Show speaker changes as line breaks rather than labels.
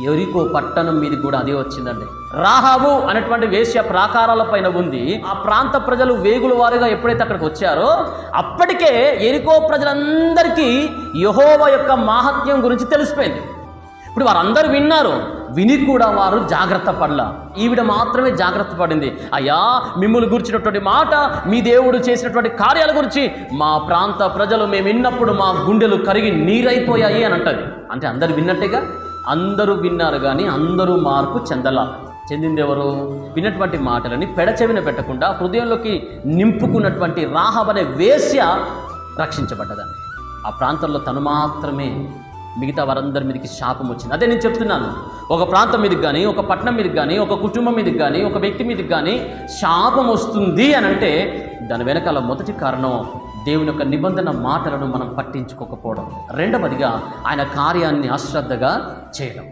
ఎరికో పట్టణం మీద కూడా అదే వచ్చిందండి. రాహాబు అనేటువంటి వేశ్య ప్రాకారాల పైన ఉంది. ఆ ప్రాంత ప్రజలు వేగుల వారుగా ఎప్పుడైతే అక్కడికి వచ్చారో అప్పటికే ఎరికో ప్రజలందరికీ యహోవ యొక్క మాహత్యం గురించి తెలిసిపోయింది. ఇప్పుడు వారందరూ విన్నారు. విని కూడా వారు జాగ్రత్త పడలా. ఈవిడ మాత్రమే జాగ్రత్త పడింది. అయ్యా మిమ్మల్ని గురించినటువంటి మాట మీ దేవుడు చేసినటువంటి కార్యాల గురించి మా ప్రాంత ప్రజలు మేము విన్నప్పుడు మా గుండెలు కరిగి నీరైపోయాయి అని అంటది. అంటే అందరు విన్నట్టేగా? అందరూ విన్నారు కానీ అందరూ మార్పు చెందలా. చెందింది ఎవరు విన్నటువంటి మాటలని పెడచెవిన పెట్టకుండా హృదయంలోకి నింపుకున్నటువంటి రాహబ్ అనే వేశ్య రక్షించబడ్డదని ఆ ప్రాంతంలో తను మాత్రమే మిగతా వారందరి మీదకి శాపం వచ్చింది. అదే నేను చెప్తున్నాను. ఒక ప్రాంతం మీదకి కానీ ఒక పట్టణం మీదకి కానీ ఒక కుటుంబం మీదకి కానీ ఒక వ్యక్తి మీదకి కానీ శాపం వస్తుంది అని అంటే దాని వెనకాల మొదటి కారణం దేవుని యొక్క నిబంధన మాటలను మనం పట్టించుకోకపోవడం. రెండవదిగా ఆయన కార్యాన్ని అశ్రద్ధగా చేయడం.